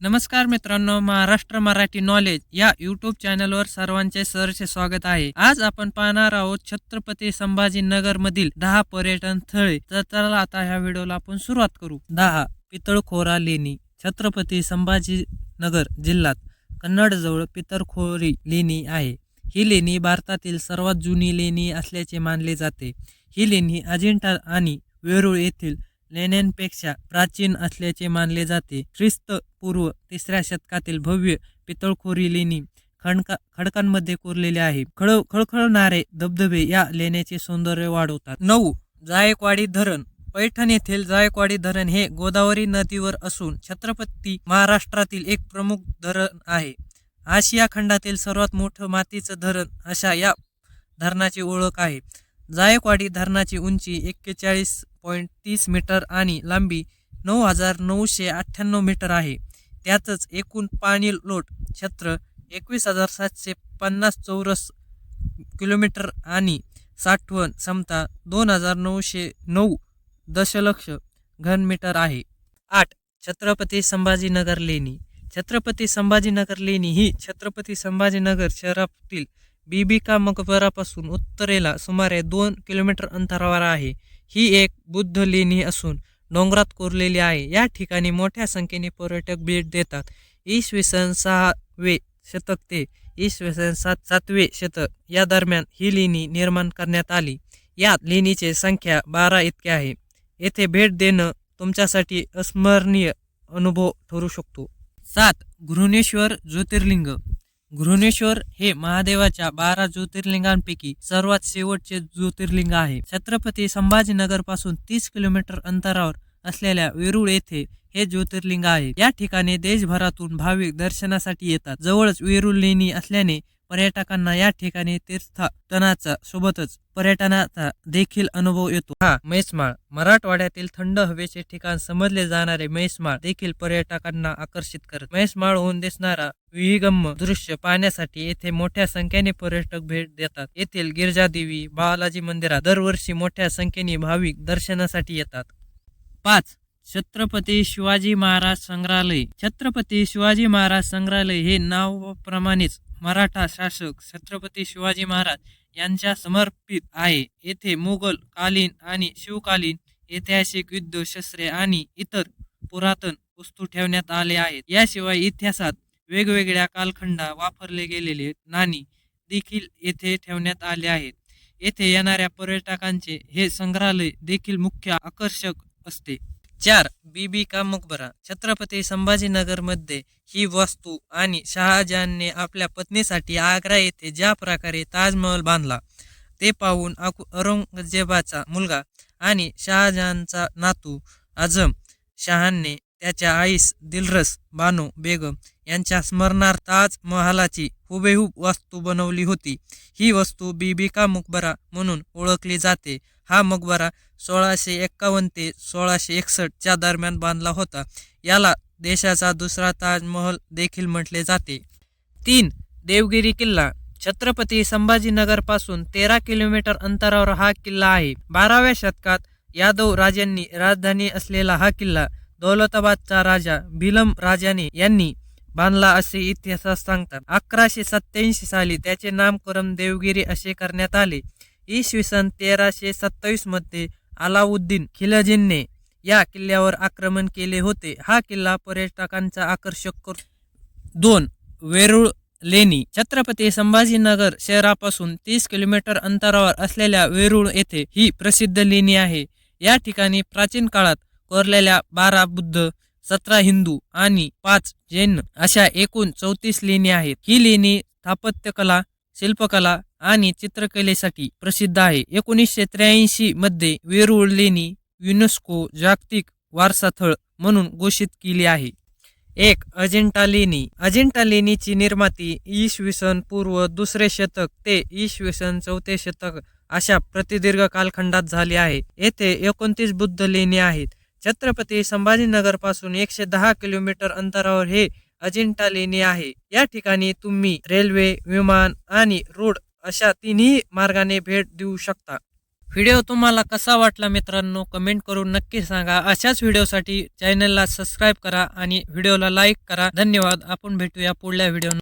नमस्कार मित्रांनो महाराष्ट्र मराठी नॉलेज या युट्यूब चॅनलवर सर्वांचे सरचे स्वागत आहे. आज आपण पाहणार आहोत छत्रपती संभाजीनगर मधील दहा पर्यटन स्थळे. तर चला आता ह्या व्हिडिओला आपण सुरुवात करू. दहा पितळखोरा लेणी छत्रपती संभाजीनगर जिल्ह्यात कन्नडजवळ पितळखोरी लेणी आहे. ही लेणी भारतातील सर्वात जुनी लेणी असल्याचे मानले जाते. ही लेणी अजिंठा आणि वेरूळ येथील लेण्यांपेक्षा प्राचीन असल्याचे मानले जाते. ख्रिस्त पूर्व तिसऱ्या शतकातील भव्य पितळखोरी लेणी खडका खडकांमध्ये कोरलेले आहे खळ खळखळणारे धबधबे या लेण्याचे सौंदर्य वाढवतात. नऊ जायकवाडी धरण. पैठण येथील जायकवाडी धरण हे गोदावरी नदीवर असून छत्रपती महाराष्ट्रातील एक प्रमुख धरण आहे. आशिया खंडातील सर्वात मोठं मातीचं धरण अशा या धरणाची ओळख आहे. जायकवाडी धरणाची उंची एक्केचाळीस पॉईंट तीस मीटर आणि लांबी नऊ हजार नऊशे अठ्ठ्याण्णव मीटर आहे. त्यातच एकूण पाणी लोट क्षेत्र एकवीस हजार सातशे पन्नास चौरस किलोमीटर आणि साठवण क्षमता दोन हजार नऊशे नऊ दशलक्ष घनमीटर आहे. आठ छत्रपती संभाजीनगर लेणी. छत्रपती संभाजीनगर लेणी ही छत्रपती संभाजीनगर शहरातील बीबिका मकबरापासून उत्तरेला सुमारे दोन किलोमीटर अंतरावर आहे. ही एक बुद्ध लेणी असून डोंगरात कोरलेली आहे. या ठिकाणी मोठ्या संख्येने पर्यटक भेट देतात. इसवी सन सहावे शतक ते इसवी सन सात सातवे शतक या दरम्यान ही लेणी निर्माण करण्यात आली. यात लेणीची संख्या बारा इतके आहे. येथे भेट देणं तुमच्यासाठी अस्मरणीय अनुभव ठरू शकतो. सात. घृणेश्वर ज्योतिर्लिंग घृणेश्वर हे महादेवाच्या बारा ज्योतिर्लिंगांपैकी सर्वात शेवटचे ज्योतिर्लिंग आहे. छत्रपती संभाजीनगरपासून तीस किलोमीटर अंतरावर असलेल्या वेरूळ येथे हे ज्योतिर्लिंग आहे. या ठिकाणी देशभरातून भाविक दर्शनासाठी येतात. जवळच वेरूळ लेणी असल्याने पर्यटकांना या ठिकाणी तीर्थाटनाचा सोबतच पर्यटनाचा देखील अनुभव येतो. हा मैसमाळ. मराठवाड्यातील थंड हवेचे ठिकाण समजले जाणारे मैसमाळ देखील पर्यटकांना आकर्षित करत. मैसमाळहून दिसणारा विहिगम्य दृश्य पाहण्यासाठी येथे मोठ्या संख्येने पर्यटक भेट देतात. येथील गिरजादेवी बालाजी मंदिरात दरवर्षी मोठ्या संख्येने भाविक दर्शनासाठी येतात. पाच छत्रपती शिवाजी महाराज संग्रहालय. छत्रपती शिवाजी महाराज संग्रहालय हे नावाप्रमाणेच मराठा शासक छत्रपती शिवाजी महाराज यांच्या समर्पित आहे. येथे मुघल कालीन आणि शिवकालीन ऐतिहासिक युद्ध शस्त्रे आणि इतर पुरातन वस्तू ठेवण्यात आले आहेत. याशिवाय इतिहासात वेगवेगळ्या कालखंडा वापरले गेलेले नाणी देखील येथे ठेवण्यात आले आहेत. येथे येणाऱ्या पर्यटकांचे हे संग्रहालय देखील मुख्य आकर्षक असते. चार बीबी का मकबरा छत्रपती संभाजीनगरमध्ये ही वास्तू आणि शहाजहानने आपल्या पत्नीसाठी आग्रा येथे ज्या प्रकारे ताजमहल बांधला ते पाहून औरंगजेबाचा मुलगा आणि शहाजहानचा नातू आझम शहानने त्याच्या आईस दिलरस बानो बेगम यांच्या स्मरणार्थ ताजमहालाची हुबेहूब वास्तू बनवली होती. ही वस्तू बीबी का मकबरा म्हणून ओळखली जाते. हा मकबरा सोळाशे एक्कावन्न ते सोळाशे एकसष्टच्या दरम्यान बांधला होता. याला देशाचा दुसरा ताजमहल देखील म्हटले जाते. तीन देवगिरी किल्ला. छत्रपती संभाजीनगरपासून तेरा किलोमीटर अंतरावर हा किल्ला आहे. बाराव्या शतकात यादव राजांनी राजधानी असलेला हा किल्ला दौलताबादचा राजा भिलम राजाने यांनी बांधला असे इतिहासात सांगतात. अकराशे सत्याऐंशी साली त्याचे नामकरण देवगिरी असे करण्यात आले. इसवी सन तेराशे सत्तावीसमध्ये अलाउद्दीन खिलजींनी या किल्ल्यावर आक्रमण केले होते. हा किल्ला पर्यटकांचा आकर्षक करतो दोन वेरूळ लेणी छत्रपती संभाजीनगर शहरापासून तीस किलोमीटर अंतरावर असलेल्या वेरूळ येथे ही प्रसिद्ध लेणी आहे. या ठिकाणी प्राचीन काळात कोरलेल्या बारा बुद्ध सतरा हिंदू आणि पाच जैन अशा एकूण चौतीस लेणी आहेत. ही लेणी स्थापत्यकला शिल्पकला आणि चित्रकलेसाठी प्रसिद्ध आहे. एकोणीसशे त्र्याऐंशी मध्ये वेरूळ लेणी युनेस्को जागतिक वारसास्थळ म्हणून घोषित केली आहे. एक अजिंठा लेणी. अजिंठा लेणीची निर्माती इसवी सन पूर्व दुसरे शतक ते इसवी सन चौथे शतक अशा प्रतिदीर्घ कालखंडात झाली आहे. येथे एकोणतीस बुद्ध लेणी आहेत. छत्रपती संभाजीनगरपासून एकशे दहा किलोमीटर अंतरावर हे अजिंठा लेणी आहे. या ठिकाणी तुम्ही रेल्वे विमान आणि रोड अशा तिन्ही मार्गाने भेट देऊ शकता. व्हिडिओ तुम्हाला कसा वाटला मित्रांनो कमेंट करून नक्की सांगा. अशाच व्हिडिओसाठी चॅनलला सबस्क्राईब करा आणि व्हिडिओला लाईक करा. धन्यवाद. आपण भेटूया पुढल्या व्हिडिओ